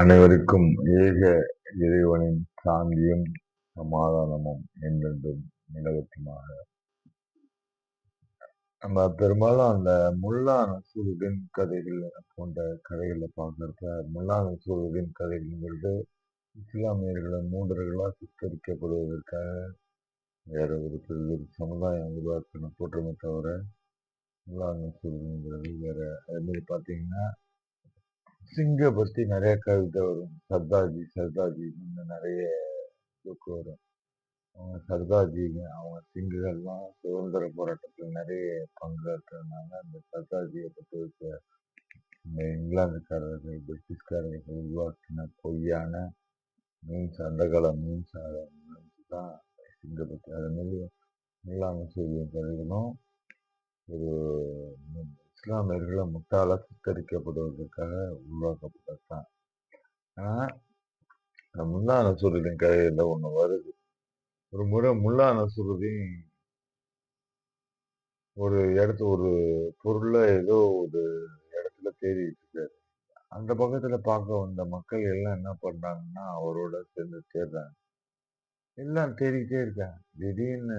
அனைவருக்கும் ஏக இறைவனின் சாந்தியும் சமாதானமும் என்றென்றும் நிலவட்டுமாக. நம்ம பெரும்பாலும் அந்த முல்லா நசூருதீன் கதைகள் போன்ற கதைகளை பார்க்கறப்ப முல்லா நசூருதீன் கதைகள்ங்கிறது இஸ்லாமியர்களை மூன்றர்களாக சித்தரிக்கப்படுவதற்காக வேற ஒரு பெரிய சமுதாயம் உருவாக்கின தோற்றமே தவிர முல்லா நசூருதீன்ங்கிறது வேற அதே மாதிரி பார்த்தீங்கன்னா சிங்க பற்றி நிறைய கவிதை வரும். சர்தார்ஜி சர்தார்ஜி நிறைய புக்கு வரும். அவங்க சர்தாஜி அவங்க சிங்குகள்லாம் சுதந்திர போராட்டத்தில் நிறைய பங்காற்றுனாங்க அந்த சர்தார்ஜியை பற்றி வச்ச இந்த இங்கிலாந்துக்காரர்கள் பிரிட்டிஷ்காரர்கள் உருவாக்கின பொய்யான மீன்ஸ் அந்த கால மீன்ஸ் தான் சிங்க பற்றி அது மாதிரி இங்கிலாந்து செய்திய கதைகளும் ஒரு இஸ்லாமியர்களை முட்டாள சித்தரிக்கப்படுவதற்காக உருவாக்கப்பட்டது தான் ஆனால் இந்த முல்லா நசூருதீன் கதையில் ஒன்று வருது. ஒரு முறை முல்லா நசூருதீன் ஒரு இடத்து ஒரு பொருளை ஏதோ ஒரு இடத்துல தேடிட்டு இருக்காரு. அந்த பக்கத்துல பார்க்க வந்த மக்கள் எல்லாம் என்ன பண்றாங்கன்னா அவரோட சேர்ந்து தேடுறாங்க. எல்லாம் தேடிக்கிட்டே இருக்காங்க. திடீர்னு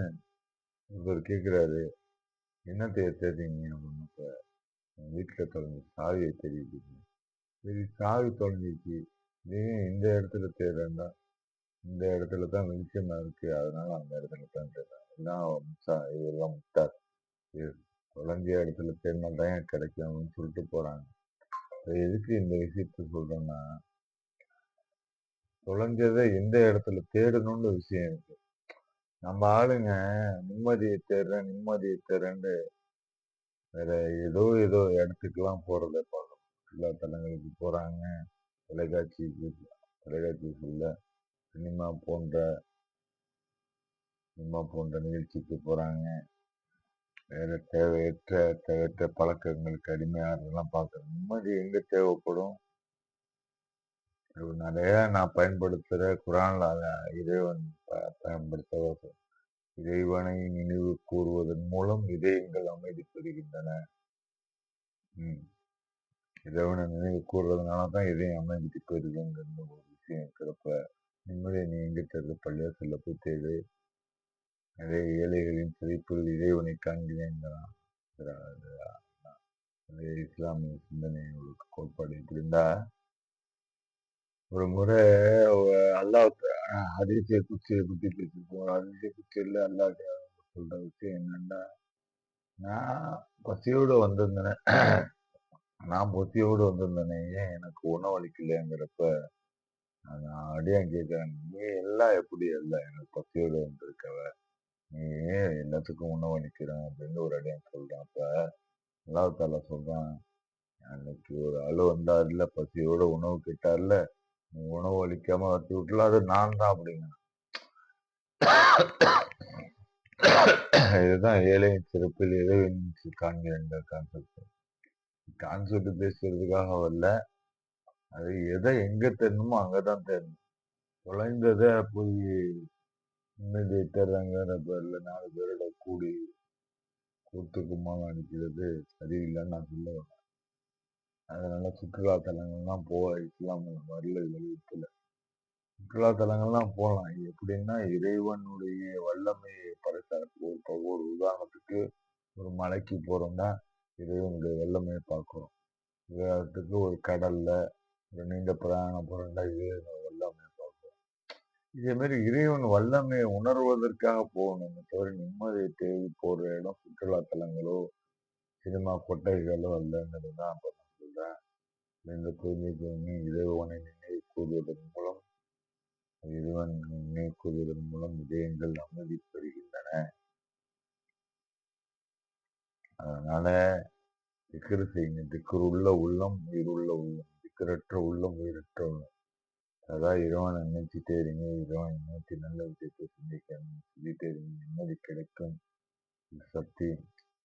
இவர் கேட்குறாரு என்ன தேடி தேடிங்க அப்படின்னு. வீட்டில் தொலைஞ்சி சாவியை தெரியுது. சரி சாவி தொலைஞ்சிச்சு ஏன் இந்த இடத்துல தேடுறேன்டா இந்த இடத்துல தான் வெளிச்சமாக இருக்குது அதனால் அந்த இடத்துல தான் தேடுறேன். எல்லாம் இதெல்லாம் முட்டார் இது தொலைஞ்ச இடத்துல தேடினா தான் கிடைக்கும்னு சொல்லிட்டு போகிறாங்க இப்போ எதுக்கு இந்த விஷயத்த சொல்கிறேன்னா தொலைஞ்சதை எந்த இடத்துல தேடணும்னு விஷயம் இருக்கு. நம்ம ஆளுங்க நிம்மதியை தேடுறேன் நிம்மதியை தேடுறேன்னு வேற ஏதோ ஏதோ இடத்துக்குலாம் போறத பார்க்கணும் சுற்றுலா தலங்களுக்கு போறாங்க. தொலைக்காட்சிக்கு தொலைக்காட்சி சொல்ல சினிமா போன்ற சினிமா போன்ற நிகழ்ச்சிக்கு போறாங்க. வேற தேவையற்ற தேவையற்ற பழக்கங்களுக்கு அடிமையாகிறதெல்லாம் பார்க்குறேன் நிம்மதி எங்க தேவைப்படும்? நிறைய நான் பயன்படுத்துகிற குரான்ல இறைவன் பயன்படுத்த இறைவனை நினைவு கூறுவதன் மூலம் இதயங்கள் அமைதி பெறுகின்றன இறைவனை நினைவு கூறுறதுனால தான் இதயம் அமைதி பெறுதுங்கிற ஒரு விஷயம் இருக்கிறப்ப. நிம்மதியை நீ எங்க தேர்வு பள்ளியாசல்ல போய் தேடு. நிறைய ஏழைகளின் சிரிப்பில் இறைவனை காண்கிறேங்கிறான் இஸ்லாமிய சிந்தனை கோட்பாடு இப்படி இருந்தா. ஒரு முறை அல்லாஹ் அதிசய குச்சியை பற்றி பேசிருப்போம் அதிசய குச்சியில் அல்லாஹ் சொல்ற விஷயம் என்னன்னா நான் பசியோடு வந்திருந்தேன். நான் பசியோடு வந்திருந்தேனே ஏன் எனக்கு உணவளிக்கலைங்கிறப்ப நான் அடியான் கேட்கிறேன் நீ எல்லாம் எப்படி அல்ல எனக்கு பசியோடு வந்திருக்கவ. நீ ஏன் எல்லாத்துக்கும் உணவளிக்கிறேன் அப்படின்னு ஒரு அடியான் சொல்றான். அப்ப அல்லாத்தால சொல்றான் அன்னைக்கு ஒரு ஆள் வந்தார்ல பசியோட உணவு கேட்டார்ல உணவு அளிக்காம வச்சு விட்டுல அது நான் தான் அப்படிங்க இதுதான் ஏழையின் சிறப்பில் இறைவன் காண்கிறேன் கான்செப்ட் கான்செப்ட் பேசுறதுக்காக வரல. அது எதை எங்க தெரியணுமோ அங்கதான் தெரியணும் தொலைந்ததை போய் நிம்மதியை தர்றாங்கிற பேர்ல நாலு பேரோட கூடி கூட்டுக்குமாக அனுப்பிறது சரியில்லைன்னு நான் சொல்ல வரேன். அதனால சுற்றுலா தலங்கள்லாம் போக இஸ்லாம் வரல வெளியில சுற்றுலா தலங்கள்லாம் போகலாம். எப்படின்னா இறைவனுடைய வல்லமையை பறைசாற்று ஒரு உதாரணத்துக்கு ஒரு மலைக்கு போறோம்னா இறைவனுடைய வல்லமையை பார்க்குறோம். உதாரணத்துக்கு ஒரு கடல்ல ஒரு நீண்ட பிரயாணம் போறோம்னா இறைவனோட வல்லமையை பார்க்குறோம். இதே மாதிரி இறைவன் வல்லமையை உணர்வதற்காக போகணும் தவிர நிம்மதியை தேடி போற இடம் சுற்றுலா தலங்களோ சினிமா கொட்டைகளோ அல்லங்கிறது தான் இந்த தூய்மை இறைவனை நினைவு கூறுவதன் மூலம் இறைவன் நினைவு கூறுவதன் மூலம் இதயங்கள் அமைதி பெறுகின்றன. அதனால திக்கரு செய்யுங்க. திக்கர் உள்ள உள்ளம் உயிருள்ள உள்ளம். திக்கரற்ற உள்ளம் உயிரற்ற உள்ளம். அதான் இறைவனை நினைச்சிட்டே இருங்க. இறைவன் நினைச்சு நல்ல விஷயத்தை சிந்திக்க சொல்லிட்டே இருங்க. நிம்மதி கிடைக்கும். சக்தி